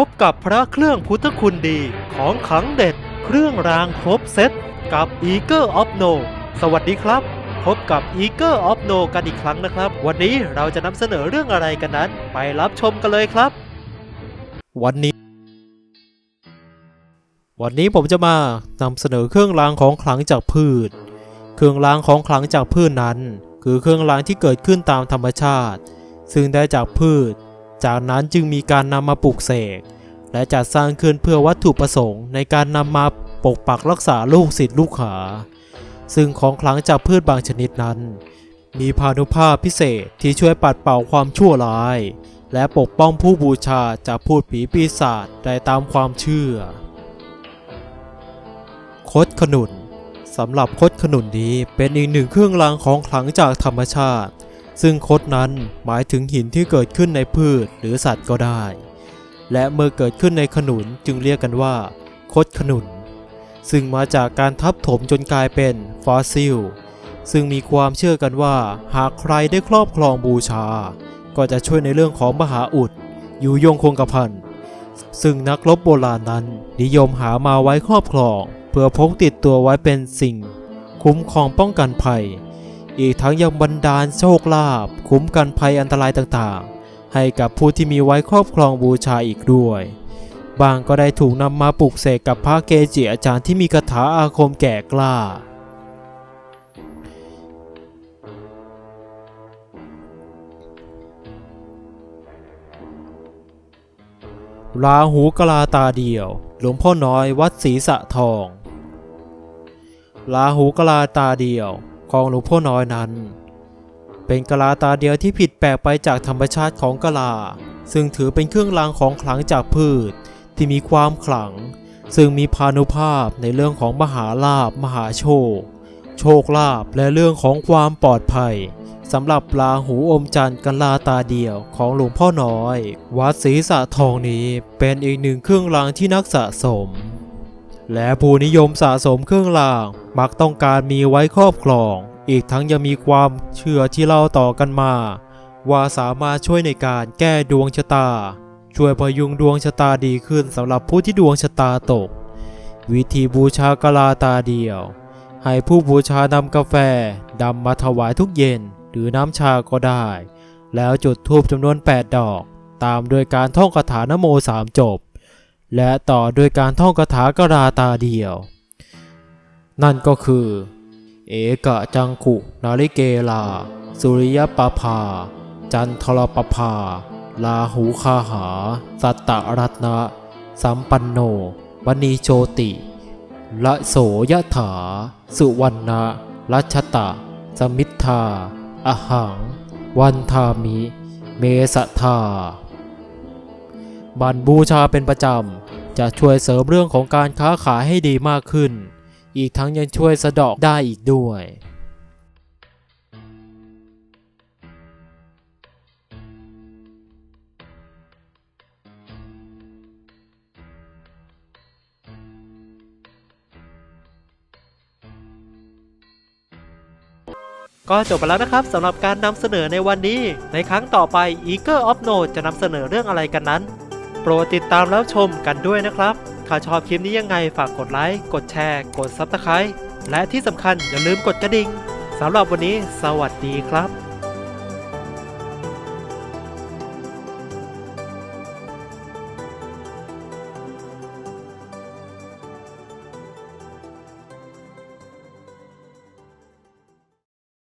พบกับพระเครื่องพุทธคุณดีของขังเด็ด เครื่องรางครบเซตกับ Eager of No สวัสดีครับ พบกับ Eager of No กันอีกครั้งนะครับ วันนี้เราจะนำเสนอเรื่องอะไรกันนั้น ไปรับชมกันเลยครับ วันนี้ วันนี้ผมจะมานำเสนอเครื่องรางของขลังจากพืช เครื่องรางของขลังจากพืชนั้น คือเครื่องรางที่เกิดขึ้นตามธรรมชาติ ซึ่งได้จากพืช จากนั้นจึงมีการนำมาปลูกเสก และจัดสร้างขึ้นเพื่อวัตถุประสงค์ในการนำมาปกปักรักษาลูกศิษย์ลูกหา ซึ่งของขลังจากพืชบางชนิดนั้น มีพานุภาพพิเศษที่ช่วยปัดเป่าความชั่วร้าย และปกป้องผู้บูชาจากพูดผีปีศาจได้ตามความเชื่อ คดขนุนสำหรับคดขนุนนี้เป็นอีกหนึ่งเครื่องรางของขลังจากธรรมชาติ ซึ่งคดนั้นหมายถึงหินที่เกิดขึ้นในพืชหรือสัตว์ก็ได้ และเมื่อเกิดขึ้นในขนุนจึงเรียกกันว่า คดขนุน ซึ่งมาจากการทับถมจนกลายเป็นฟอสซิล ซึ่งมีความเชื่อกันว่าหากใครได้ครอบครองบูชา ก็จะช่วยในเรื่องของมหาอุดอยู่ยงคงกระพันซึ่งนักรบโบราณนั้นนิยมหามาไว้ครอบครอง เพื่อพกติดตัวไว้เป็นสิ่ง คุ้มครองป้องกันภัย อีกทั้งยังบันดาลโชคลาภคุ้มกันภัยอันตรายต่างๆ ให้กับผู้ที่มีไว้ครอบครองบูชาอีกด้วย บางก็ได้ถูกนำมาปลูกเสกกับพระเกจิอาจารย์ที่มีคาถาอาคมแก่กล้า ราหูกะลาตาเดียว หลวงพ่อน้อยวัดศรีสะทอง ราหูกะลาตาเดียว ของหลวงพ่อน้อยนั้น เป็นกะลาตาเดียวที่ผิดแปลกไปจากธรรมชาติของกะลา ซึ่งถือเป็นเครื่องรางของขลังจากพืชที่มีความขลัง ซึ่งมีพานุภาพในเรื่องของมหาลาภมหาโชค โชคลาภและเรื่องของความปลอดภัยสำหรับราหูอมจันทร์กะลาตาเดียวของหลวงพ่อน้อย วัดศรีสะทองนี้เป็นอีกหนึ่งเครื่องรางที่นักสะสม และผู้นิยมสะสมเครื่องราง มักต้องการมีไว้ครอบครอง อีกทั้งยังมีความเชื่อที่เล่าต่อกันมา ว่าสามารถช่วยในการแก้ดวงชะตา ช่วยพยุงดวงชะตาดีขึ้นสำหรับผู้ที่ดวงชะตาตก วิธีบูชากะลาตาเดียว ให้ผู้บูชานำกาแฟดำมาถวายทุกเย็น หรือน้ำชาก็ได้ แล้วจุดธูปจำนวน 8 ดอก ตามโดยการท่องคาถานโมสามจบ และต่อด้วยการท่องคาถากราตาเดียว นั่นก็คือ เอกะจังกุนาริเกลา สุริยปภา จันทรปภา ลาหูคาหา สัตตรัตนะ สัมปันโนวณีโชติละโสยถา สุวรรณะรัชตะ สมิทธา อหัง วันทามิ เมสทา บันบูชาเป็นประจำ จะช่วยเสริมเรื่องของการค้าขายให้ดีมากขึ้น อีกทั้งยังช่วยสะเดอกได้อีกด้วย ก็จบไปแล้วนะครับสำหรับการนำเสนอในวันนี้ ในครั้งต่อไป Eager of No จะนำเสนอเรื่องอะไรกันนั้น โปรดติดตามแล้วชมกันด้วยนะครับถ้าชอบคลิปนี้ยังไงฝากกดไลค์ กดแชร์ กด Subscribe และที่สำคัญอย่าลืมกดกระดิ่งสำหรับวันนี้ สวัสดีครับ